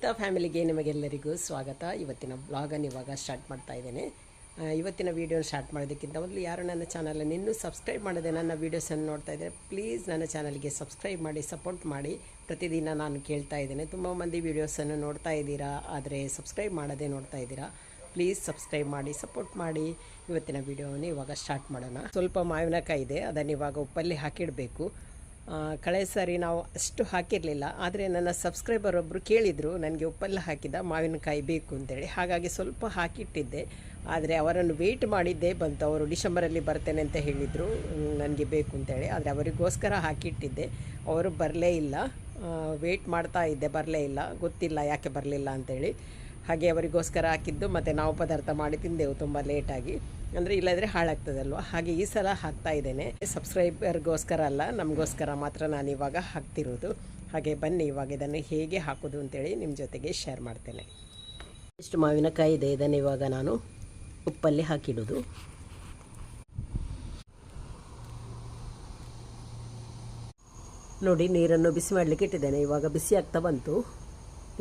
ಗೀತಾ ಫ್ಯಾಮಿಲಿಗೆ ನಿಮಗೆಲ್ಲರಿಗೂ ಸ್ವಾಗತ. ಇವತ್ತಿನ ಬ್ಲಾಗನ್ನು ಇವಾಗ ಸ್ಟಾರ್ಟ್ ಮಾಡ್ತಾ ಇದ್ದೇನೆ. ಇವತ್ತಿನ ವೀಡಿಯೋನ ಸ್ಟಾರ್ಟ್ ಮಾಡೋದಕ್ಕಿಂತ ಮೊದಲು ಯಾರು ನನ್ನ ಚಾನಲನ್ನು ಇನ್ನೂ ಸಬ್ಸ್ಕ್ರೈಬ್ ಮಾಡದೆ ನನ್ನ ವೀಡಿಯೋಸನ್ನು ನೋಡ್ತಾ ಇದ್ದರೆ ಪ್ಲೀಸ್ ನನ್ನ ಚಾನಲ್ಗೆ ಸಬ್ಸ್ಕ್ರೈಬ್ ಮಾಡಿ ಸಪೋರ್ಟ್ ಮಾಡಿ. ಪ್ರತಿದಿನ ನಾನು ಕೇಳ್ತಾ ಇದ್ದೇನೆ. ತುಂಬ ಮಂದಿ ವೀಡಿಯೋಸನ್ನು ನೋಡ್ತಾ ಇದ್ದೀರಾ, ಆದರೆ ಸಬ್ಸ್ಕ್ರೈಬ್ ಮಾಡದೆ ನೋಡ್ತಾ ಇದ್ದೀರಾ? ಪ್ಲೀಸ್ ಸಬ್ಸ್ಕ್ರೈಬ್ ಮಾಡಿ ಸಪೋರ್ಟ್ ಮಾಡಿ. ಇವತ್ತಿನ ವೀಡಿಯೋವನ್ನು ಇವಾಗ ಸ್ಟಾರ್ಟ್ ಮಾಡೋಣ. ಸ್ವಲ್ಪ ಮಾವಿನಕಾಯಿ ಇದೆ, ಅದನ್ನು ಇವಾಗ ಉಪ್ಪಲ್ಲಿ ಹಾಕಿಡಬೇಕು. ಕಳೆದ ಸಾರಿ ನಾವು ಅಷ್ಟು ಹಾಕಿರಲಿಲ್ಲ, ಆದರೆ ನನ್ನ ಸಬ್ಸ್ಕ್ರೈಬರ್ ಒಬ್ಬರು ಕೇಳಿದರು, ನನಗೆ ಉಪ್ಪೆಲ್ಲ ಹಾಕಿದ, ಮಾವಿನಕಾಯಿ ಬೇಕು ಅಂತೇಳಿ. ಹಾಗಾಗಿ ಸ್ವಲ್ಪ ಹಾಕಿಟ್ಟಿದ್ದೆ, ಆದರೆ ಅವರನ್ನು ವೆಯ್ಟ್ ಮಾಡಿದ್ದೇ ಬಂತು. ಅವರು ಡಿಸೆಂಬರಲ್ಲಿ ಬರ್ತೇನೆ ಅಂತ ಹೇಳಿದರು ನನಗೆ ಬೇಕು ಅಂತೇಳಿ. ಆದರೆ ಅವರಿಗೋಸ್ಕರ ಹಾಕಿಟ್ಟಿದ್ದೆ. ಅವರು ಬರಲೇ ಇಲ್ಲ ವೆಯ್ಟ್ ಮಾಡ್ತಾ ಇದ್ದೆ, ಬರಲೇ ಇಲ್ಲ, ಗೊತ್ತಿಲ್ಲ ಯಾಕೆ ಬರಲಿಲ್ಲ ಅಂತೇಳಿ. ಹಾಗೆ ಅವರಿಗೋಸ್ಕರ ಹಾಕಿದ್ದು, ಮತ್ತು ನಾವು ಪದಾರ್ಥ ಮಾಡಿ ತಿಂದೆವು ತುಂಬ ಲೇಟಾಗಿ ಅಂದರೆ ಇಲ್ಲದ್ರೆ ಹಾಳಾಗ್ತದಲ್ವ ಹಾಗೆ ಈ ಸಲ ಹಾಕ್ತಾ ಇದ್ದೇನೆ. ಸಬ್ಸ್ಕ್ರೈಬರ್ಗೋಸ್ಕರ ಅಲ್ಲ, ನಮಗೋಸ್ಕರ ಮಾತ್ರ ನಾನು ಇವಾಗ ಹಾಕ್ತಿರೋದು. ಹಾಗೆ ಬನ್ನಿ, ಇವಾಗ ಇದನ್ನು ಹೇಗೆ ಹಾಕೋದು ಅಂತೇಳಿ ನಿಮ್ಮ ಜೊತೆಗೆ ಶೇರ್ ಮಾಡ್ತೇನೆ. ಇಷ್ಟು ಮಾವಿನಕಾಯಿ ಇದೆ, ಇದನ್ನು ಇವಾಗ ನಾನು ಉಪ್ಪಲ್ಲಿ ಹಾಕಿಡೋದು. ನೋಡಿ, ನೀರನ್ನು ಬಿಸಿ ಮಾಡಲಿಕ್ಕೆ ಇಟ್ಟಿದ್ದೇನೆ. ಇವಾಗ ಬಿಸಿ ಆಗ್ತಾ ಬಂತು.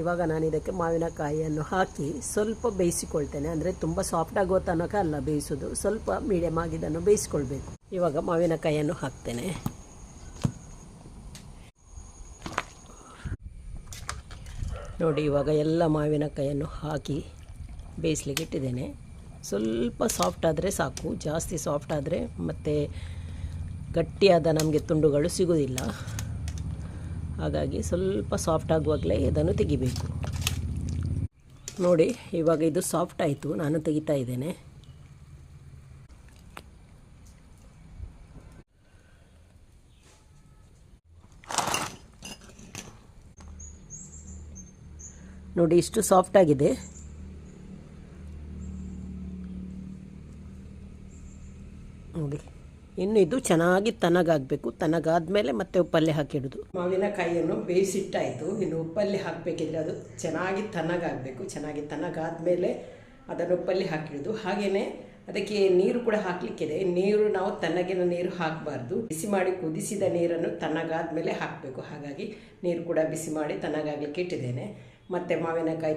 ಇವಾಗ ನಾನು ಇದಕ್ಕೆ ಮಾವಿನಕಾಯಿಯನ್ನು ಹಾಕಿ ಸ್ವಲ್ಪ ಬೇಯಿಸಿಕೊಳ್ತೇನೆ. ಅಂದರೆ ತುಂಬ ಸಾಫ್ಟ್ ಆಗೋ ತನಕ ಅಲ್ಲ ಬೇಯಿಸೋದು. ಸ್ವಲ್ಪ ಮೀಡಿಯಮ್ ಆಗಿ ಇದನ್ನು ಬೇಯಿಸ್ಕೊಳ್ಬೇಕು. ಇವಾಗ ಮಾವಿನಕಾಯಿಯನ್ನು ಹಾಕ್ತೇನೆ. ನೋಡಿ, ಇವಾಗ ಎಲ್ಲ ಮಾವಿನಕಾಯಿಯನ್ನು ಹಾಕಿ ಬೇಯಿಸ್ಲಿಕ್ಕೆ ಇಟ್ಟಿದ್ದೇನೆ. ಸ್ವಲ್ಪ ಸಾಫ್ಟ್ ಆದರೆ ಸಾಕು. ಜಾಸ್ತಿ ಸಾಫ್ಟ್ ಆದರೆ ಮತ್ತು ಗಟ್ಟಿಯಾದ ನಮಗೆ ತುಂಡುಗಳು ಸಿಗೋದಿಲ್ಲ. ಹಾಗಾಗಿ ಸ್ವಲ್ಪ ಸಾಫ್ಟ್ ಆಗುವಾಗಲೇ ಇದನ್ನು ತೆಗಿಬೇಕು. ನೋಡಿ, ಇವಾಗ ಇದು ಸಾಫ್ಟ್ ಆಯಿತು, ನಾನು ತೆಗಿತಾ ಇದ್ದೇನೆ. ನೋಡಿ, ಇಷ್ಟು ಸಾಫ್ಟ್ ಆಗಿದೆ ನೋಡಿ ಇನ್ನು ಇದು ಚೆನ್ನಾಗಿ ತನಗಾಗಬೇಕು. ತನಗಾದ್ಮೇಲೆ ಮತ್ತೆ ಉಪ್ಪಲ್ಲಿ ಹಾಕಿಡೋದು. ಮಾವಿನಕಾಯಿಯನ್ನು ಬೇಯಿಸಿಟ್ಟಾಯಿತು. ಇನ್ನು ಉಪ್ಪಲ್ಲಿ ಹಾಕಬೇಕಿದ್ರೆ ಅದು ಚೆನ್ನಾಗಿ ತನಗಾಗಬೇಕು. ಚೆನ್ನಾಗಿ ತನಗಾದ್ಮೇಲೆ ಅದನ್ನು ಉಪ್ಪಲ್ಲಿ ಹಾಕಿಡೋದು. ಹಾಗೆಯೇ ಅದಕ್ಕೆ ನೀರು ಕೂಡ ಹಾಕಲಿಕ್ಕಿದೆ. ನೀರು ನಾವು ತನ್ನಗಿನ ನೀರು ಹಾಕಬಾರ್ದು. ಬಿಸಿ ಮಾಡಿ ಕುದಿಸಿದ ನೀರನ್ನು ತಣ್ಣಗಾದ್ಮೇಲೆ ಹಾಕಬೇಕು. ಹಾಗಾಗಿ ನೀರು ಕೂಡ ಬಿಸಿ ಮಾಡಿ ತನ್ನಗಾಗಲಿಕ್ಕೆ ಇಟ್ಟಿದ್ದೇನೆ. ಮತ್ತು ಮಾವಿನಕಾಯಿ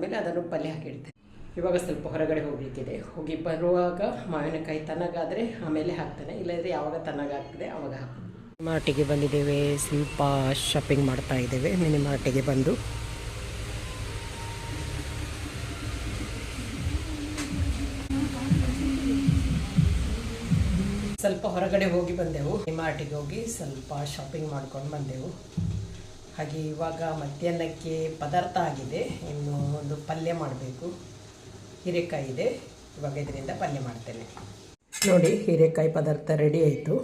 ಮೇಲೆ ಅದನ್ನು ಉಪ್ಪಲ್ಲಿ ಹಾಕಿಡ್ತೇನೆ. ಇವಾಗ ಸ್ವಲ್ಪ ಹೊರಗಡೆ ಹೋಗಲಿಕ್ಕಿದೆ. ಹೋಗಿ ಬರುವಾಗ ಮಾವಿನಕಾಯಿ ತನಗಾದರೆ ಆಮೇಲೆ ಹಾಕ್ತಾನೆ. ಇಲ್ಲದ್ರೆ ಯಾವಾಗ ತನಗಾಗ್ತದೆ ಆವಾಗ ಹಾಕ್ತೀನಿ. ಮಾರ್ಟಿಗೆ ಬಂದಿದ್ದೇವೆ. ಸ್ವಲ್ಪ ಶಾಪಿಂಗ್ ಮಾಡ್ತಾ ಇದ್ದೇವೆ. ಮಿನಿಮಾರ್ಟಿಗೆ ಬಂದು. ಸ್ವಲ್ಪ ಹೊರಗಡೆ ಹೋಗಿ ಬಂದೆವು. ಮಾರ್ಟಿಗೆ ಹೋಗಿ ಸ್ವಲ್ಪ ಶಾಪಿಂಗ್ ಮಾಡ್ಕೊಂಡು ಬಂದೆವು. ಹಾಗೆ ಇವಾಗ ಮಧ್ಯಾಹ್ನಕ್ಕೆ ಪದಾರ್ಥ ಆಗಿದೆ. ಇನ್ನು ಒಂದು ಪಲ್ಯ ಮಾಡಬೇಕು. ಹೀರೆಕಾಯಿ ಇದೆ. ಇವಾಗ ಇದರಿಂದ ಪಲ್ಯ ಮಾಡ್ತೇನೆ. ನೋಡಿ ಹೀರೆಕಾಯಿ ಪದಾರ್ಥ ರೆಡಿ ಆಯಿತು.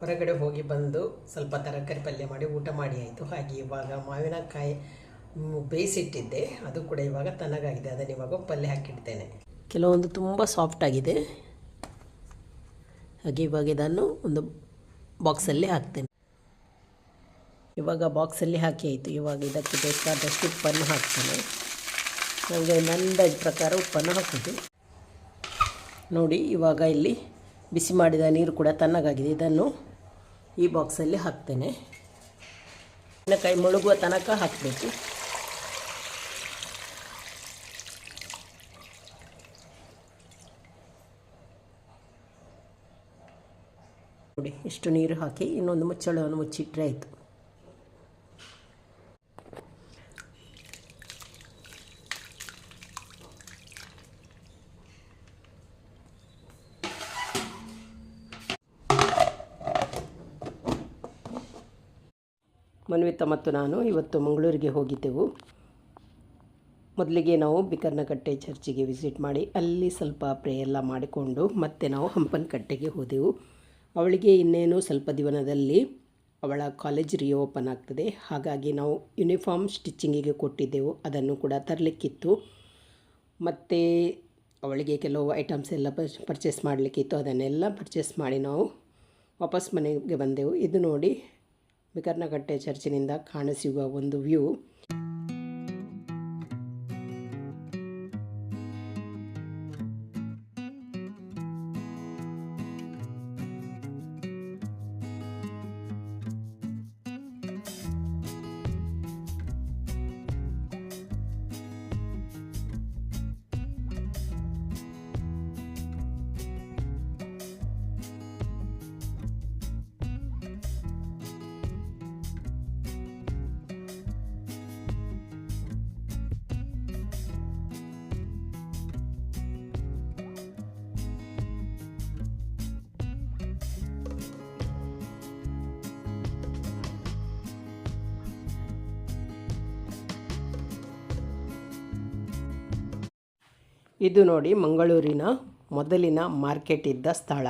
ಹೊರಗಡೆ ಹೋಗಿ ಬಂದು ಸ್ವಲ್ಪ ತರಕಾರಿ ಪಲ್ಯ ಮಾಡಿ ಊಟ ಮಾಡಿ ಆಯಿತು. ಹಾಗೆ ಇವಾಗ ಮಾವಿನಕಾಯಿ ಬೇಯಿಸಿಟ್ಟಿದ್ದೆ. ಅದು ಕೂಡ ಇವಾಗ ತಣ್ಣಗಾಗಿದೆ. ಅದನ್ನು ಇವಾಗ ಪಲ್ಯ ಹಾಕಿಡ್ತೇನೆ. ಕೆಲವೊಂದು ತುಂಬ ಸಾಫ್ಟ್ ಆಗಿದೆ. ಹಾಗೆ ಇವಾಗ ಇದನ್ನು ಒಂದು ಬಾಕ್ಸಲ್ಲಿ ಹಾಕ್ತೇನೆ. ಇವಾಗ ಬಾಕ್ಸಲ್ಲಿ ಹಾಕಿ ಆಯಿತು. ಇವಾಗ ಇದಕ್ಕೆ ಬೇಕಾದಷ್ಟು ಉಪ್ಪನ್ನು ಹಾಕ್ತೇನೆ. ನನಗೆ ಅಂದಾಜು ಪ್ರಕಾರ ಉಪ್ಪನ್ನು ಹಾಕೋದು ನೋಡಿ, ಇವಾಗ ಇಲ್ಲಿ ಬಿಸಿ ಮಾಡಿದ ನೀರು ಕೂಡ ತಣ್ಣಗಾಗಿದೆ. ಇದನ್ನು ಈ ಬಾಕ್ಸಲ್ಲಿ ಹಾಕ್ತೇನೆ. ಕೈ ಮುಳುಗುವ ತನಕ ಹಾಕಬೇಕು. ನೋಡಿ, ಇಷ್ಟು ನೀರು ಹಾಕಿ ಇನ್ನೊಂದು ಮುಚ್ಚಳವನ್ನು ಮುಚ್ಚಿಟ್ಟರೆ ಆಯಿತು. ಮನ್ವಿತ ಮತ್ತು ನಾನು ಇವತ್ತು ಮಂಗಳೂರಿಗೆ ಹೋಗಿದ್ದೆವು. ಮೊದಲಿಗೆ ನಾವು ಬಿಕರ್ನಕಟ್ಟೆ ಚರ್ಚಿಗೆ ವಿಸಿಟ್ ಮಾಡಿ, ಅಲ್ಲಿ ಸ್ವಲ್ಪ ಪ್ರೇ ಎಲ್ಲ ಮಾಡಿಕೊಂಡು ಮತ್ತೆ ನಾವು ಹಂಪನಕಟ್ಟೆಗೆ ಹೋದೆವು. ಅವಳಿಗೆ ಇನ್ನೇನು ಸ್ವಲ್ಪ ದಿವನದಲ್ಲಿ ಅವಳ ಕಾಲೇಜ್ ರಿಓಪನ್ ಆಗ್ತದೆ. ಹಾಗಾಗಿ ನಾವು ಯೂನಿಫಾರ್ಮ್ ಸ್ಟಿಚ್ಚಿಂಗಿಗೆ ಕೊಟ್ಟಿದ್ದೆವು. ಅದನ್ನು ಕೂಡ ತರಲಿಕ್ಕಿತ್ತು. ಮತ್ತು ಅವಳಿಗೆ ಕೆಲವು ಐಟಮ್ಸ್ ಎಲ್ಲ ಪರ್ಚೇಸ್ ಮಾಡಲಿಕ್ಕಿತ್ತು. ಅದನ್ನೆಲ್ಲ ಪರ್ಚೇಸ್ ಮಾಡಿ ನಾವು ವಾಪಸ್ ಮನೆಗೆ ಬಂದೆವು. ಇದು ನೋಡಿ ಬಿಕರ್ನಕಟ್ಟೆ ಚರ್ಚಿನಿಂದ ಕಾಣಸಿಗುವ ಒಂದು ವ್ಯೂ. ಇದು ನೋಡಿ ಮಂಗಳೂರಿನ ಮೊದಲಿನ ಮಾರ್ಕೆಟ್ ಇದ್ದ ಸ್ಥಳ.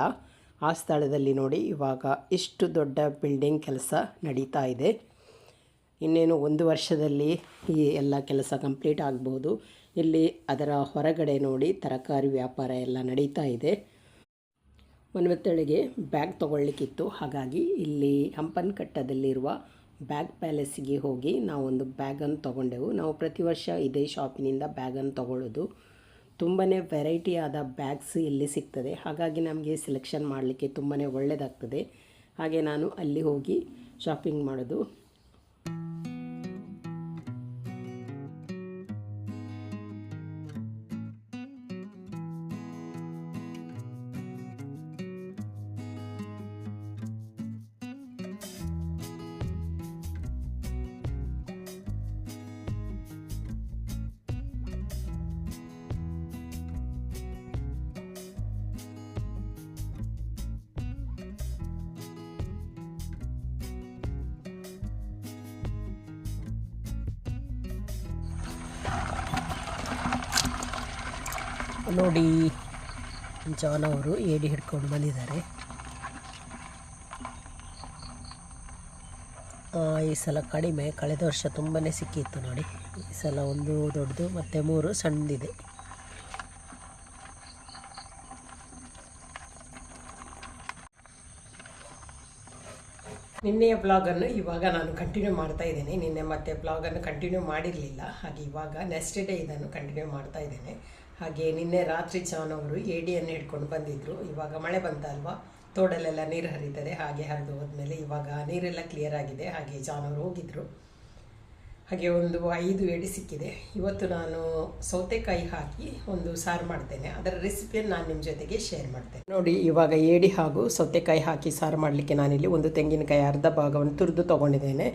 ಆ ಸ್ಥಳದಲ್ಲಿ ನೋಡಿ ಇವಾಗ ಇಷ್ಟು ದೊಡ್ಡ ಬಿಲ್ಡಿಂಗ್ ಕೆಲಸ ನಡೀತಾ ಇದೆ. ಇನ್ನೇನು ಒಂದು ವರ್ಷದಲ್ಲಿ ಈ ಎಲ್ಲ ಕೆಲಸ ಕಂಪ್ಲೀಟ್ ಆಗ್ಬೋದು. ಇಲ್ಲಿ ಅದರ ಹೊರಗಡೆ ನೋಡಿ ತರಕಾರಿ ವ್ಯಾಪಾರ ಎಲ್ಲ ನಡೀತಾ ಇದೆ. ಮನ್ವತ್ತಳಿಗೆ ಬ್ಯಾಗ್ ತೊಗೊಳ್ಲಿಕ್ಕಿತ್ತು ಹಾಗಾಗಿ ಇಲ್ಲಿ ಹಂಪನಕಟ್ಟದಲ್ಲಿರುವ ಬ್ಯಾಗ್ ಪ್ಯಾಲೇಸಿಗೆ ಹೋಗಿ ನಾವೊಂದು ಬ್ಯಾಗನ್ನು ತೊಗೊಂಡೆವು. ನಾವು ಪ್ರತಿ ವರ್ಷ ಇದೇ ಶಾಪಿನಿಂದ ಬ್ಯಾಗನ್ನು ತೊಗೊಳ್ಳೋದು. ತುಂಬಾ ವೆರೈಟಿ ಆದ ಬ್ಯಾಗ್ಸ್ ಇಲ್ಲಿ ಸಿಗ್ತದೆ. ಹಾಗಾಗಿ ನಮಗೆ ಸೆಲೆಕ್ಷನ್ ಮಾಡಲಿಕ್ಕೆ ತುಂಬಾ ಒಳ್ಳೆಯದಾಗ್ತದೆ ಹಾಗೆ ನಾನು ಅಲ್ಲಿ ಹೋಗಿ ಶಾಪಿಂಗ್ ಮಾಡೋದು. ನೋಡಿ ಜಾನ್ ಅವರು ಏಡಿ ಹಿಡ್ಕೊಂಡು ಬಂದಿದ್ದಾರೆ. ಈ ಸಲ ಕಡಿಮೆ, ಕಳೆದ ವರ್ಷ ತುಂಬಾ ಸಿಕ್ಕಿತ್ತು ನೋಡಿ. ಈ ಸಲ ಒಂದು ದೊಡ್ಡದು, ಮತ್ತು ಮೂರು ಸಣ್ಣದಿದೆ. ನಿನ್ನೆಯ ಬ್ಲಾಗನ್ನು ಇವಾಗ ನಾನು ಕಂಟಿನ್ಯೂ ಮಾಡ್ತಾ ಇದ್ದೀನಿ. ನಿನ್ನೆ ಮತ್ತೆ ಬ್ಲಾಗನ್ನು ಕಂಟಿನ್ಯೂ ಮಾಡಿರಲಿಲ್ಲ. ಹಾಗೆ ಇವಾಗ ನೆಕ್ಸ್ಟ್ ಡೇ ಇದನ್ನು ಕಂಟಿನ್ಯೂ ಮಾಡ್ತಾ ಇದ್ದೇನೆ. ಹಾಗೆ ನಿನ್ನೆ ರಾತ್ರಿ ಚವನ್ ಅವರು ಏಡಿಯನ್ನು ಹಿಡ್ಕೊಂಡು ಬಂದಿದ್ದರು ಇವಾಗ ಮಳೆ ಬಂತಲ್ವಾ? ತೋಡಲ್ಲೆಲ್ಲ ನೀರು ಹರಿತದೆ, ಹಾಗೆ ಹರಿದು ಹೋದ್ಮೇಲೆ ಇವಾಗ ನೀರೆಲ್ಲ ಕ್ಲಿಯರ್ ಆಗಿದೆ. ಹಾಗೆ ಜಾನ್ ಅವರು ಹೋಗಿದ್ರು. ಹಾಗೆ ಒಂದು ಐದು ಏಡಿ ಸಿಕ್ಕಿದೆ. ಇವತ್ತು ನಾನು ಸೌತೆಕಾಯಿ ಹಾಕಿ ಒಂದು ಸಾರು ಮಾಡ್ತೇನೆ. ಅದರ ರೆಸಿಪಿಯನ್ನು ನಾನು ನಿಮ್ಮ ಜೊತೆಗೆ ಶೇರ್ ಮಾಡ್ತೇನೆ. ನೋಡಿ, ಇವಾಗ ಏಡಿ ಹಾಗೂ ಸೌತೆಕಾಯಿ ಹಾಕಿ ಸಾರು ಮಾಡಲಿಕ್ಕೆ ನಾನಿಲ್ಲಿ ಒಂದು ತೆಂಗಿನಕಾಯಿ ಅರ್ಧ ಭಾಗವನ್ನು ತುರಿದು ತೊಗೊಂಡಿದ್ದೇನೆ.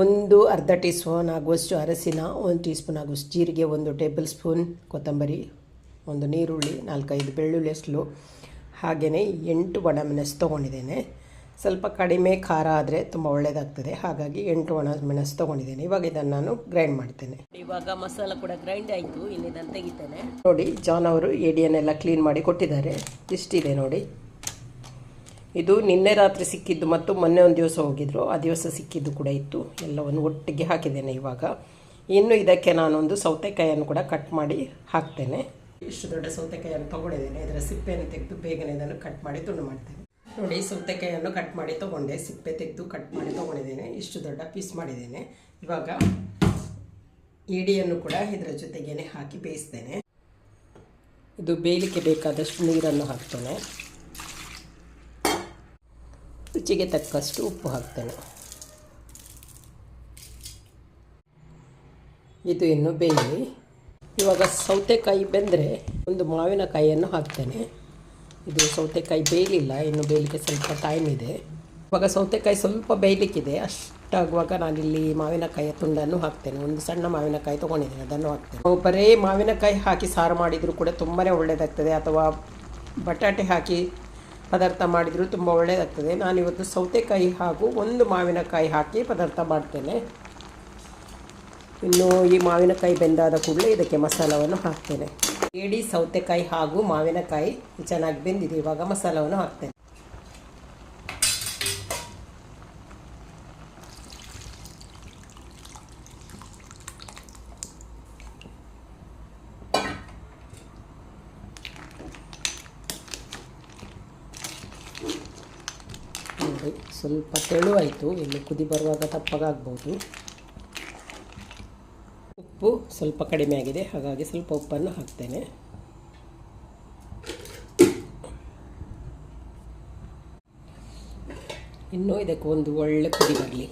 ಒಂದು ಅರ್ಧ ಟೀ ಸ್ಪೂನ್ ಆಗುವಷ್ಟು ಅರಸಿನ ಒಂದು ಟೀ ಸ್ಪೂನ್ ಆಗುವಷ್ಟು ಜೀರಿಗೆ ಒಂದು ಟೇಬಲ್ ಸ್ಪೂನ್ ಕೊತ್ತಂಬರಿ ಒಂದು ನೀರುಳ್ಳಿ ನಾಲ್ಕೈದು ಬೆಳ್ಳುಳ್ಳಿ ಸ್ಲು ಹಾಗೆಯೇ ಎಂಟು ಒಣಮೆಣಸು ತೊಗೊಂಡಿದ್ದೇನೆ. ಸ್ವಲ್ಪ ಕಡಿಮೆ ಖಾರ ಆದರೆ ತುಂಬ ಒಳ್ಳೆಯದಾಗ್ತದೆ ಹಾಗಾಗಿ ಎಂಟು ಒಣ ಮೆಣಸು ತೊಗೊಂಡಿದ್ದೇನೆ. ಇವಾಗ ಇದನ್ನು ನಾನು ಗ್ರೈಂಡ್ ಮಾಡ್ತೇನೆ. ಇವಾಗ ಮಸಾಲ ಕೂಡ ಗ್ರೈಂಡ್ ಆಯಿತು. ಇಲ್ಲಿ ನಾನು ತೆಗಿತೇನೆ. ನೋಡಿ ಜಾನ್ ಅವರು ಏಡಿಯನ್ನೆಲ್ಲ ಕ್ಲೀನ್ ಮಾಡಿ ಕೊಟ್ಟಿದ್ದಾರೆ. ಇಷ್ಟಿದೆ ನೋಡಿ. ಇದು ನಿನ್ನೆ ರಾತ್ರಿ ಸಿಕ್ಕಿದ್ದು ಮತ್ತು ಮೊನ್ನೆ ಒಂದು ದಿವಸ ಹೋಗಿದ್ರು. ಆ ದಿವಸ ಸಿಕ್ಕಿದ್ದು ಕೂಡ ಇತ್ತು. ಎಲ್ಲವನ್ನು ಒಟ್ಟಿಗೆ ಹಾಕಿದ್ದೇನೆ ಇವಾಗ. ಇನ್ನು ಇದಕ್ಕೆ ನಾನೊಂದು ಸೌತೆಕಾಯಿಯನ್ನು ಕೂಡ ಕಟ್ ಮಾಡಿ ಹಾಕ್ತೇನೆ. ಇಷ್ಟು ದೊಡ್ಡ ಸೌತೆಕಾಯಿಯನ್ನು ತಗೊಂಡಿದ್ದೇನೆ. ಇದರ ಸಿಪ್ಪೆಯನ್ನು ತೆಗೆದು ಬೇಗನೆ ಇದನ್ನು ಕಟ್ ಮಾಡಿ ತುಂಡು ಮಾಡ್ತೇನೆ. ನೋಡಿ, ಸೌತೆಕಾಯಿಯನ್ನು ಕಟ್ ಮಾಡಿ ತೊಗೊಂಡೆ. ಸಿಪ್ಪೆ ತೆಗೆದು ಕಟ್ ಮಾಡಿ ತೊಗೊಂಡಿದ್ದೇನೆ. ಇಷ್ಟು ದೊಡ್ಡ ಪೀಸ್ ಮಾಡಿದ್ದೇನೆ. ಇವಾಗ ಈಡಿಯನ್ನು ಕೂಡ ಇದರ ಜೊತೆಗೇನೆ ಹಾಕಿ ಬೇಯಿಸ್ತೇನೆ. ಇದು ಬೇಯಲಿಕ್ಕೆ ಬೇಕಾದಷ್ಟು ನೀರನ್ನು ಹಾಕ್ತೇನೆ. ರುಚಿಗೆ ತಕ್ಕಷ್ಟು ಉಪ್ಪು ಹಾಕ್ತೇನೆ. ಇದು ಇನ್ನು ಬೇಯಲಿ. ಇವಾಗ ಸೌತೆಕಾಯಿ ಬೆಂದರೆ ಒಂದು ಮಾವಿನಕಾಯಿಯನ್ನು ಹಾಕ್ತೇನೆ. ಇದು ಸೌತೆಕಾಯಿ ಬೇಯಲಿಲ್ಲ, ಇನ್ನು ಬೇಯಲಿಕ್ಕೆ ಸ್ವಲ್ಪ ಟೈಮ್ ಇದೆ. ಇವಾಗ ಸೌತೆಕಾಯಿ ಸ್ವಲ್ಪ ಬೇಯಲಿಕ್ಕಿದೆ. ಅಷ್ಟಾಗುವಾಗ ನಾನಿಲ್ಲಿ ಮಾವಿನಕಾಯಿಯ ತುಂಡನ್ನು ಹಾಕ್ತೇನೆ. ಒಂದು ಸಣ್ಣ ಮಾವಿನಕಾಯಿ ತೊಗೊಂಡಿದ್ದೇನೆ, ಅದನ್ನು ಹಾಕ್ತೇನೆ. ನಾವು ಬರೀ ಮಾವಿನಕಾಯಿ ಹಾಕಿ ಸಾರು ಮಾಡಿದರೂ ಕೂಡ ತುಂಬಾ ಒಳ್ಳೆಯದಾಗ್ತದೆ ಅಥವಾ ಬಟಾಟೆ ಹಾಕಿ ಪದಾರ್ಥ ಮಾಡಿದರೂ ತುಂಬ ಒಳ್ಳೆಯದಾಗ್ತದೆ ನಾನಿವತ್ತು ಸೌತೆಕಾಯಿ ಹಾಗೂ ಒಂದು ಮಾವಿನಕಾಯಿ ಹಾಕಿ ಪದಾರ್ಥ ಮಾಡ್ತೇನೆ. ಇನ್ನು ಈ ಮಾವಿನಕಾಯಿ ಬೆಂದಾದ ಕೂಡಲೇ ಇದಕ್ಕೆ ಮಸಾಲವನ್ನು ಹಾಕ್ತೇನೆ. ಏಡಿ ಸೌತೆಕಾಯಿ ಹಾಗೂ ಮಾವಿನಕಾಯಿ ಚೆನ್ನಾಗಿ ಬೆಂದಿದೆ. ಇವಾಗ ಮಸಾಲವನ್ನು ಹಾಕ್ತೇನೆ. ಸ್ವಲ್ಪ ತೆಳುವಾಯಿತು ಇಲ್ಲಿ ಕುದಿ ಬರುವಾಗ ತಪ್ಪಾಗಬಹುದು ಉಪ್ಪು ಸ್ವಲ್ಪ ಕಡಿಮೆ ಆಗಿದೆ. ಹಾಗಾಗಿ ಸ್ವಲ್ಪ ಉಪ್ಪನ್ನು ಹಾಕ್ತೇನೆ. ಇನ್ನು ಇದಕ್ಕೆ ಒಂದು ಒಳ್ಳೆ ಕುದಿ ಬರಲಿ.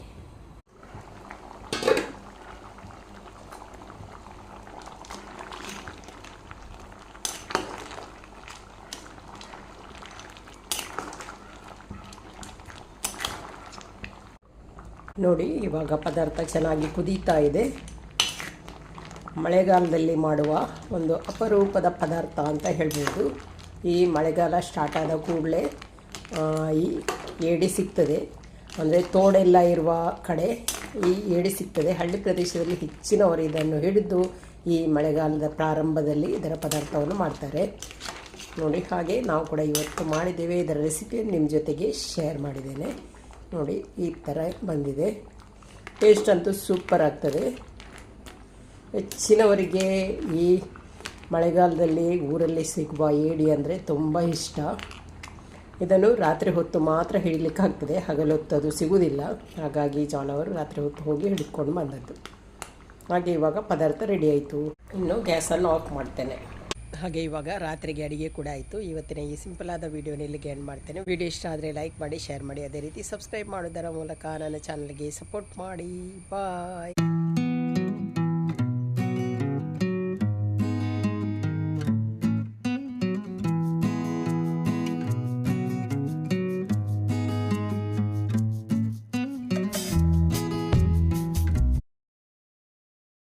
ನೋಡಿ, ಇವಾಗ ಪದಾರ್ಥ ಚೆನ್ನಾಗಿ ಕುದೀತಾ ಇದೆ. ಮಳೆಗಾಲದಲ್ಲಿ ಮಾಡುವ ಒಂದು ಅಪರೂಪದ ಪದಾರ್ಥ ಅಂತ ಹೇಳ್ಬೋದು. ಈ ಮಳೆಗಾಲ ಸ್ಟಾರ್ಟ್ ಆದ ಕೂಡಲೇ ಈ ಏಡಿ ಸಿಗ್ತದೆ. ಅಂದರೆ ತೋಡೆಲ್ಲ ಇರುವ ಕಡೆ ಈ ಏಡಿ ಸಿಗ್ತದೆ. ಹಳ್ಳಿ ಪ್ರದೇಶದಲ್ಲಿ ಹೆಚ್ಚಿನವರು ಇದನ್ನು ಹಿಡಿದು ಈ ಮಳೆಗಾಲದ ಪ್ರಾರಂಭದಲ್ಲಿ ಇದರ ಪದಾರ್ಥವನ್ನು ಮಾಡ್ತಾರೆ. ನೋಡಿ, ಹಾಗೆ ನಾವು ಕೂಡ ಇವತ್ತು ಮಾಡಿದ್ದೇವೆ. ಇದರ ರೆಸಿಪಿಯನ್ನು ನಿಮ್ಮ ಜೊತೆಗೆ ಶೇರ್ ಮಾಡಿದ್ದೇನೆ. ನೋಡಿ, ಈ ಥರ ಬಂದಿದೆ. ಟೇಸ್ಟ್ ಅಂತೂ ಸೂಪರ್ ಆಗ್ತದೆ. ಹೆಚ್ಚಿನವರಿಗೆ ಈ ಮಳೆಗಾಲದಲ್ಲಿ ಊರಲ್ಲಿ ಸಿಗುವ ಏಡಿ ಅಂದರೆ ತುಂಬ ಇಷ್ಟ. ಇದನ್ನು ರಾತ್ರಿ ಹೊತ್ತು ಮಾತ್ರ ಹಿಡಿಲಿಕ್ಕಾಗ್ತದೆ. ಹಗಲು ಹೊತ್ತು ಅದು ಸಿಗುವುದಿಲ್ಲ ಹಾಗಾಗಿ ಜಾನವರು ರಾತ್ರಿ ಹೊತ್ತು ಹೋಗಿ ಹಿಡಿದುಕೊಂಡು ಬಂದದ್ದು. ಹಾಗೆ ಇವಾಗ ಪದಾರ್ಥ ರೆಡಿ ಆಯಿತು. ಇನ್ನು ಗ್ಯಾಸನ್ನು ಆಫ್ ಮಾಡ್ತೇನೆ. ಹಾಗೆ ಇವಾಗ ರಾತ್ರಿಗೆ ಅಡುಗೆ ಕೂಡ ಆಯಿತು. ಇವತ್ತಿನ ಈ ಸಿಂಪಲ್ ಆದ ವಿಡಿಯೋನ ಇಲ್ಲಿಗೆ ಎಂಡ್ ಮಾಡ್ತೇನೆ. ವಿಡಿಯೋ ಇಷ್ಟ ಆದರೆ ಲೈಕ್ ಮಾಡಿ ಶೇರ್ ಮಾಡಿ. ಅದೇ ರೀತಿ ಸಬ್ಸ್ಕ್ರೈಬ್ ಮಾಡೋದರ ಮೂಲಕ ನನ್ನ ಚಾನಲ್ಗೆ ಸಪೋರ್ಟ್ ಮಾಡಿ. ಬಾಯ್